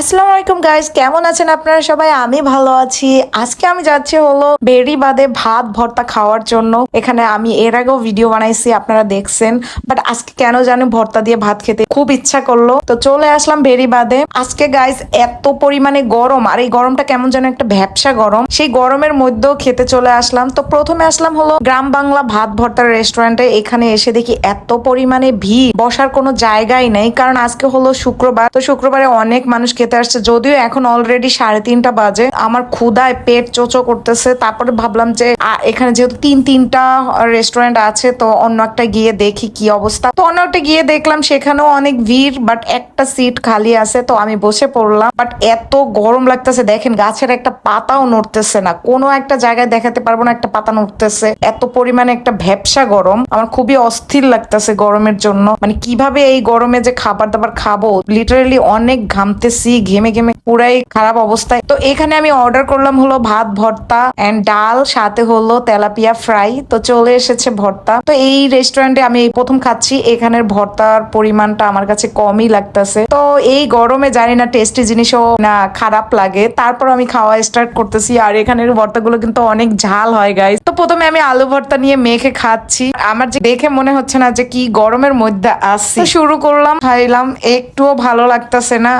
আসসালামু আলাইকুম গাইস কেমন আছেন আপনারা সবাই? আমি ভালো আছি। আজকে আমি যাচ্ছি হলো বেরি বাদে ভাত ভর্তা খাওয়ার জন্য। এখানে আমি এর আগেও ভিডিও বানাইছি, আপনারা দেখছেন। বাট আজকে কেন জানি ভর্তা দিয়ে ভাত খেতে খুব ইচ্ছা করল। তো চলে আসলাম বেরি বাদে। আজকে গাইস এত পরিমাণে গরম। আর এই গরমটা কেমন যেন একটা ভ্যাবসা গরম। সেই গরমের মধ্যেও খেতে চলে আসলাম। তো প্রথমে আসলাম হলো গ্রাম বাংলা ভাত ভর্তার রেস্টুরেন্টে এখানে এসে দেখি এত পরিমাণে ভিড়। বসার কোনো জায়গাই নেই। কারণ আজকে হলো শুক্রবার। তো শুক্রবারে অনেক মানুষ খেতে আসছে। যদিও এখন অলরেডি সাড়ে তিনটা বাজে। আমার ক্ষুদায় পেট চোচো করতেছে। তারপরে ভাবলাম যে এখানে যেহেতু তিন, তিনটা রেস্টুরেন্ট আছে, তো অন্য একটা গিয়ে দেখি কি অবস্থা। তো অন্য একটা গিয়ে দেখলাম, সেখানেও অনেক ভিড় বাট একটা সিট খালি আছে, তো আমি বসে পড়লাম। বাট এত গরম লাগতেছে। দেখেন, গাছের একটা পাতাও নড়তেছে না। কোনো একটা জায়গায় দেখাতে পারব না, একটা পাতা নড়তেছে। এত পরিমাণে একটা ভ্যাবসা গরম। আমার খুবই অস্থির লাগতেছে গরমের জন্য। মানে কীভাবে এই গরমে যে খাবার দাবার খাব? লিটারালি অনেক ঘামতেছি ঘেমে ঘেমে পুরাই খারাপ অবস্থায়। তো এখানে আমি অর্ডার করলাম হলো ভাত, ভর্তা এন্ড ডাল, সাথে হলো তেলাপিয়া ফ্রাই তো চলে এসেছে ভর্তা। তো এই রেস্টুরেন্টে আমি প্রথম খাচ্ছি, এখানের ভর্তার পরিমাণটা আমার কাছে কমই লাগতেছে। তো এই গরমে জানি না টেস্টি জিনিসও না খারাপ লাগে। তারপর আমি খাওয়া স্টার্ট করতেছি, আর এখানের ভর্তাগুলো কিন্তু অনেক ঝাল হয় গাইস তো প্রথমে আমি আলু ভর্তা নিয়ে মেখে খাচ্ছি। আমার যে দেখে মনে হচ্ছে না যে কি গরমের মধ্যে আসছি। শুরু করলাম, খাইলাম, একটুও ভালো লাগতেছে না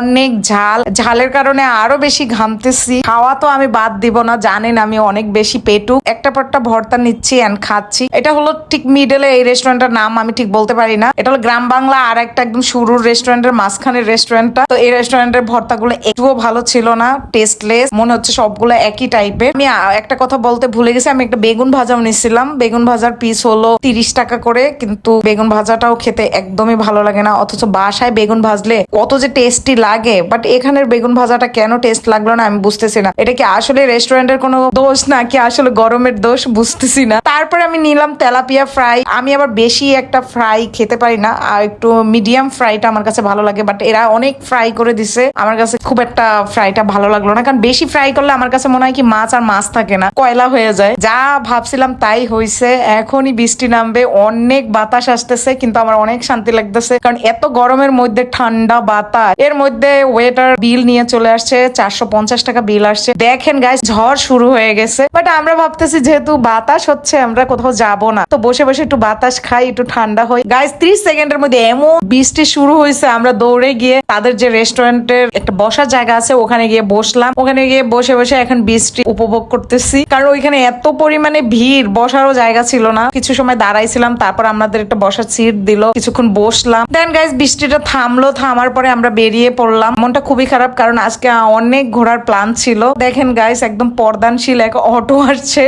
অনেক ঝাল ঝালের কারণে আরও বেশি ঘামতেছি। খাওয়া তো আমি বাদ দিব না, জানেন আমি অনেক বেশি পেটু একটা পরটা ভর্তা নিচ্ছি এন্ড খাচ্ছি। এটা হলো ঠিক মিডলে এই রেস্টুরেন্টের নাম, আমি ঠিক বলতে পারি না। এটা হলো গ্রাম বাংলা আর একটা একদম শুরুর রেস্টুরেন্টের মাঝখানের রেস্টুরেন্টটা তো এই রেস্টুরেন্টের ভর্তাগুলো একটুও ভালো ছিল না টেস্টলেস মনে হচ্ছে সবগুলো একই টাইপের আমি একটা কথা বলতে ভুলে গেছি, আমি একটা বেগুন ভাজাও নিছিলাম। বেগুন ভাজার পিস হলো তিরিশ টাকা করে, কিন্তু বেগুন ভাজাটাও খেতে একদমই ভালো লাগে না। অথচ বাসায় বেগুন ভাজলে কত যে টেস্টি লাগে বাট এখানের বেগুন ভাজাটা কেন টেস্ট লাগল না আমি বুঝতেছি না। এটা কি আসলে রেস্টুরেন্টের কোনো দোষ নাকি আসলে গরমের দোষ? বুঝতেছি না। তারপরে আমি নিলাম তেলাপিয়া ফ্রাই আমি আবার বেশি একটা ফ্রাই খেতে পারি না। আর একটু মিডিয়াম ফ্রাইটা আমার কাছে ভালো লাগে। বাট এরা অনেক ফ্রাই করে দিছে। আমার কাছে খুব একটা ফ্রাইটা ভালো লাগল না। কারণ বেশি ফ্রাই করলে আমার কাছে মনে হয় কি মাছ আর মাছ থাকে না। কয়লা হয়ে যায়। যা ভাবছিলাম তাই হইছে। এখনই বৃষ্টি নামবে। অনেক বাতাস আসতেছে। কিন্তু আমার অনেক শান্তি লাগতেছে। কারণ এত গরমের মধ্যে ঠান্ডা বাতাস। এর মধ্যে ওয়েটার বিল নিয়ে চলে আসছে, চারশো পঞ্চাশ টাকা বিল আসছে। দেখেন গাইস ঝড় শুরু হয়ে গেছে। বাট আমরা ভাবতেছি যেহেতু বাতাস হচ্ছে, আমরা কোথাও যাব না। তো বসে বসে একটু বাতাস খাই, একটু ঠান্ডা হই। গাইস ত্রিশ সেকেন্ডের মধ্যে এমন বৃষ্টি শুরু হয়েছে, আমরা দৌড়ে গিয়ে তাদের যে রেস্টুরেন্টের একটা বসার জায়গা আছে, ওখানে গিয়ে বসলাম। ওখানে গিয়ে বসে বসে এখন বৃষ্টি উপভোগ করতেছি। কারণ ওইখানে এত পরিমাণে ভিড়, বসারও জায়গা ছিল না। কিছু সময় দাঁড়াইছিলাম, তারপর আমাদের একটা বসার সিট দিল, কিছুক্ষণ বসলাম। দেন গাইস বৃষ্টিটা থামলো, থামার পরে আমরা বেরিয়ে পড়লাম। মনটা খুবই খারাপ, কারণ আজকে অনেক ঘোরার প্ল্যান ছিল। দেখেন গাইস একদম পর্দানশীল এক অটো আসছে,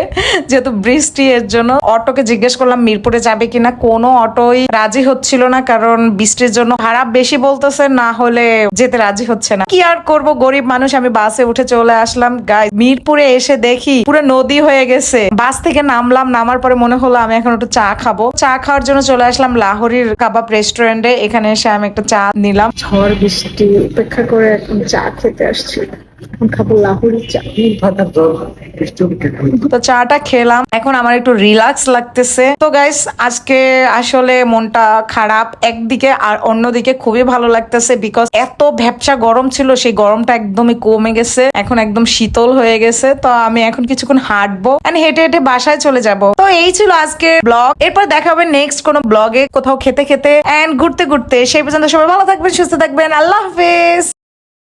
যেহেতু বৃষ্টি এর জন্য। অটোকে জিজ্ঞেস করলাম, মিরপুরে যাবে কিনা? কোনো অটোই রাজি হচ্ছিল না, কারণ বৃষ্টির জন্য। ভাড়া বেশি বলতেছে, না হলে যেতে রাজি হচ্ছে না। কি আর করব? গরিব মানুষ, আমি বাসে উঠে চলে আসলাম। গাই মিরপুরে এসে দেখি, পুরো নদী হয়ে গেছে। বাস থেকে নামলাম, নামার পরে মনে হলো, আমি এখন একটু চা খাব। চা খাওয়ার জন্য চলে আসলাম লাহোরির কাবাব রেস্টুরেন্টে এখানে এসে আমি একটা চা নিলাম। ঝড় বৃষ্টি, উপেক্ষা করে চা খেতে আসছি। চাটা খেলাম। এখন আমার একটু রিল্যাক্স লাগতেছে। তো গাইস আজকে আসলে মনটা খারাপ। একদিকে আর অন্যদিকে খুবই ভালো লাগতেছে বিকজ এত ভ্যাপসা গরম ছিল, সেই গরমটা একদমই কমে গেছে। এখন একদম শীতল হয়ে গেছে। তো আমি এখন কিছুক্ষণ হাঁটবো এন্ড হেঁটে হেঁটে বাসায় চলে যাব। তো এই ছিল আজকের ব্লগ এরপর দেখা হবে নেক্সট কোনো ব্লগে কোথাও খেতে খেতে এন্ড ঘুরতে ঘুরতে। সেই পর্যন্ত সবাই ভালো থাকবেন, সুস্থ থাকবেন। আল্লাহ হাফেজ।